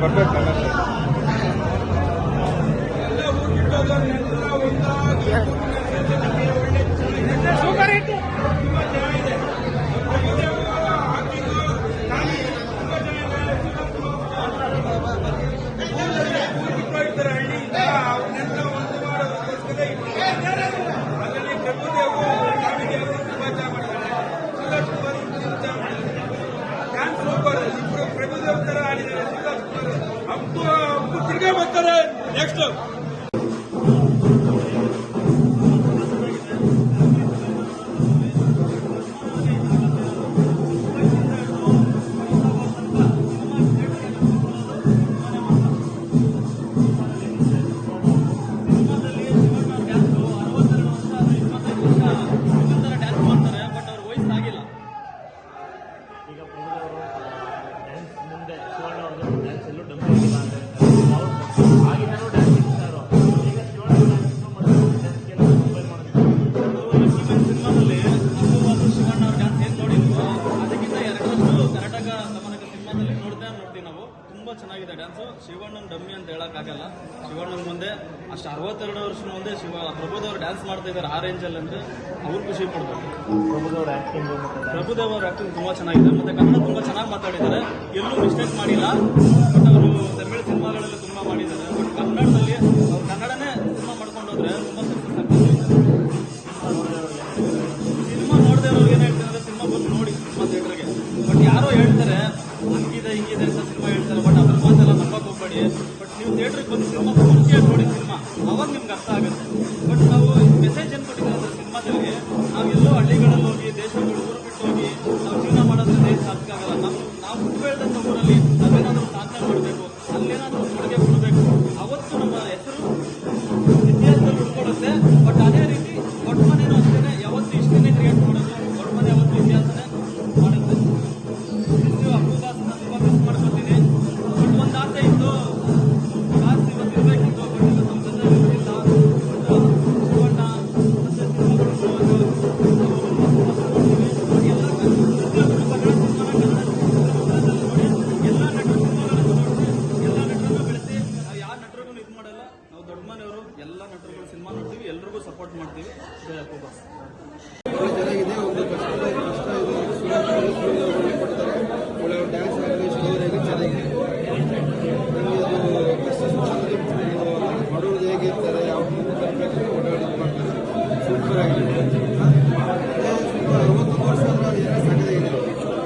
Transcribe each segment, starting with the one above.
ಬರ್ಬೇಕು Tere Mataran! Next up. ತುಂಬಾ ಚೆನ್ನಾಗಿದೆ ಡ್ಯಾನ್ಸ್ ಶಿವಣ್ಣನ ಡಮ್ಮಿ ಅಂತ ಹೇಳಕ್ಕಾಗಲ್ಲ ಶಿವಣ್ಣನ ಮುಂದೆ ಅಷ್ಟು ಅರವತ್ತೆರಡು ವರ್ಷ ಮುಂದೆ ಶಿವ ಪ್ರಭುದವ್ರು ಡ್ಯಾನ್ಸ್ ಮಾಡ್ತಾ ಇದ್ದಾರೆ ಆ ರೇಂಜಲ್ಲಿ ಅಂದ್ರೆ ಅವ್ರು ಖುಷಿ ಪಡ್ಬೋದು ಪ್ರಭುದೇವ್ರ ಆ್ಯಕ್ಟಿಂಗ್ ಪ್ರಭುದೇವ್ ಅವ್ರ ತುಂಬಾ ಚೆನ್ನಾಗಿದೆ. ಮತ್ತೆ ಕನ್ನಡ ತುಂಬಾ ಚೆನ್ನಾಗಿ ಮಾತಾಡಿದ್ದಾರೆ. ಎಲ್ಲೂ ಮಿಸ್ಟೇಕ್ ಮಾಡಿಲ್ಲ. ಬಟ್ ಅವರು ತಮಿಳು ಸಿನಿಮಾಗಳಲ್ಲಿ ತುಂಬಾ ಮಾಡಿದ್ದಾರೆ. ಬಟ್ ಕನ್ನಡದಲ್ಲಿ ಅವ್ರು ಕನ್ನಡನೇ ಸಿನಿಮಾ ಮಾಡ್ಕೊಂಡು ಹೋದ್ರೆ ತುಂಬಾ ಸಕ್ಸಸ್ ಆಗ್ತದೆ. ಸಿನಿಮಾ ನೋಡದೆ ಅವ್ರಿಗೆ ಏನ್ ಹೇಳ್ತಾರೆ ಸಿನಿಮಾ ಬಂದು ನೋಡಿ ಸಿನಿಮಾ ಥಿಯೇಟರ್ಗೆ ಬಟ್ ಯಾರೋ ಹೇಳ್ತಾರೆ ಹಂಗಿದೆ ಹಿಂಗಿದೆ ನೀವು ಪ್ರಮುಖ ಸಿನಿಮಾ ನೋಡಿ ಸಿನಿಮಾ. ಅವಾಗ ನಿಮ್ಗೆ ಅರ್ಥ ಆಗುತ್ತೆ. ಬಟ್ ನಾವು ಮೆಸೇಜ್ ಏನು ಕೊಟ್ಟಿದ್ದೀವಿ ಸಿನಿಮಾದಲ್ಲಿ ನಾವು ಎಲ್ಲೋ ಹಳ್ಳಿಗಳಲ್ಲಿ ಹೋಗಿ, ದೇಶಗಳು ಊರು ಬಿಟ್ಟು ಹೋಗಿ, ನಾವು ಜೀವನ ಮಾಡೋದ್ರೆ ಏನು ಸಾಧ್ಯ ಆಗಲ್ಲ. ನಾವು ನಾವು ಹುಟ್ಟು ಊರಲ್ಲಿ ನಾವೇನಾದ್ರೂ ಸಾಧನೆ ಮಾಡಬೇಕು, ಅಲ್ಲೇನಾದರೂ ಕೊಡುಗೆ ಕೊಡಬೇಕು. ಅವತ್ತು ನಮ್ಮ ಹೆಸರು ಚೆನ್ನಾಗಿದೆ ಒಂದು ಕಷ್ಟ ಕಷ್ಟ ಇದೆ ಸುರೇಶ್ ಒಳ್ಳೆ ಕೊಡ್ತಾರೆ ಒಳ್ಳೆ ಡ್ಯಾನ್ಸ್ ಆಗಲಿ ಸ್ಟೋರಿ ಆಗಲಿ ಚೆನ್ನಾಗಿದೆ ನನಗೆ ಅದು ಕಷ್ಟ ಸುಖದಲ್ಲಿ ಬಡವರು ಹೇಗೆ ಇರ್ತಾರೆ ಯಾವ ಮುಂದೆ ತರಬೇಕು ಓಡಾಡಿ ಮಾಡ್ತಾರೆ ಸೂಪರ್ ಆಗಿದೆ ಸುಮಾರು ಅರವತ್ತೊಂದು ವರ್ಷ ಅಂದ್ರೆ ಅದು ಏನೋ ಸಾಕಾಗಿದೆ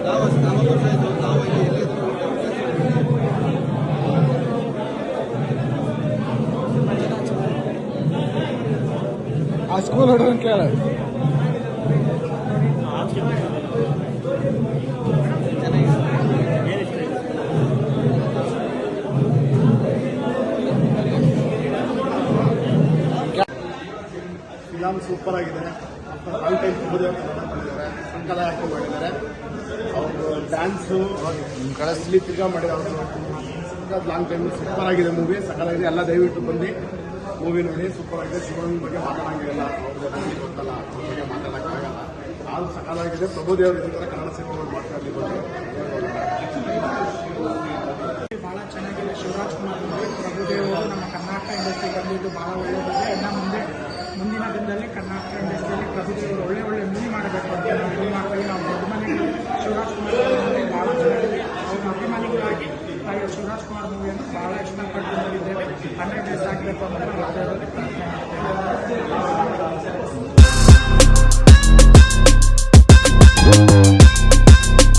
ನಾವು ಅಷ್ಟು ನಲವತ್ತು ವರ್ಷ ಆಯಿತು ನಾವು ಇಲ್ಲಿ ಎಲ್ಲಿದ್ರು ಆ ಸ್ಕೂಲ್ ಹುಡುಗನ್ ಕೇಳ ಫಿಲಮ್ ಸೂಪರ್ ಆಗಿದೆ. ಆಲ್ ಟೈಮ್ ಮಾಡಿದ್ದಾರೆ ಸಂಕಲ ಆ್ಯಕ್ಟಿಂಗ್ ಮಾಡಿದ್ದಾರೆ ಅವರು ಡ್ಯಾನ್ಸು ಇಲ್ಲಿ ತಿರ್ಗಾ ಮಾಡಿದ್ದಾರೆ. ಅವರು ಲಾಂಗ್ ಟೈಮ್ ಸೂಪರ್ ಆಗಿದೆ ಮೂವಿ ಸಕಲಾಗಿದೆ ಎಲ್ಲ ದಯವಿಟ್ಟು ಬಂದು ಮೂವಿ ನೋಡಿ ಸೂಪರ್ ಆಗಿದೆ. ಶಿವನ ಬಗ್ಗೆ ಮಾತಾಡಂಗಿಲ್ಲ ಅವ್ರಿಗೆ ಗೊತ್ತಲ್ಲ. ಅವ್ರ ಬಗ್ಗೆ ಮಾತಾಡೋಕ್ಕಾಗಲ್ಲ ಆದ್ರೂ ಸಕಲಾಗಿದೆ ಪ್ರಭುದೇವ್ ಇದ್ರ ಕನ್ನಡ ಸಿನಿಮಾ ಮಾಡ್ತಾ ಬಹಳ ಚೆನ್ನಾಗಿದೆ. ಶಿವರಾಜ್ ಕುಮಾರ್ ಪ್ರಭುದೇವರು ನಮ್ಮ ಕರ್ನಾಟಕ ಇಂಡಸ್ಟ್ರಿ ಬಂದಿದ್ದು ಬಹಳ ಒಳ್ಳೆಯದಿದೆ ಕನ್ನಡದಿಂದಲೇ ಕರ್ನಾಟಕ ಇಂಡಸ್ಟ್ರಿಯಲ್ಲಿ ಪ್ರಭುಜಿಗಳು ಒಳ್ಳೆ ಒಳ್ಳೆ ಮೂವಿ ಮಾಡಬೇಕು ಅಂತ ನಾವು ಮೂವಿ ಮಾಡ್ತೀವಿ. ನಾವು ದೊಡ್ಡ ಮನೆಯಲ್ಲಿ ಶಿವರಾಜ್ ಕುಮಾರ್ ಅಂದರೆ ಭಾಳ ಚೆನ್ನಾಗಿದೆ. ಅವ್ರ ಅಭಿಮಾನಿಗಳಾಗಿ ನಾವು ಶಿವರಾಜ್ ಕುಮಾರ್ ಮೂವಿಯನ್ನು ಭಾಳ ಇಷ್ಟಪಟ್ಟು ನೋಡಿದ್ದೇವೆ ಹಂಡ್ರೆಡ್ ಡೇಸ್ ಆಗಬೇಕು ಅಂತ ನಾವು ಪ್ರಾರ್ಥನೆ ಪ್ರಯತ್ನ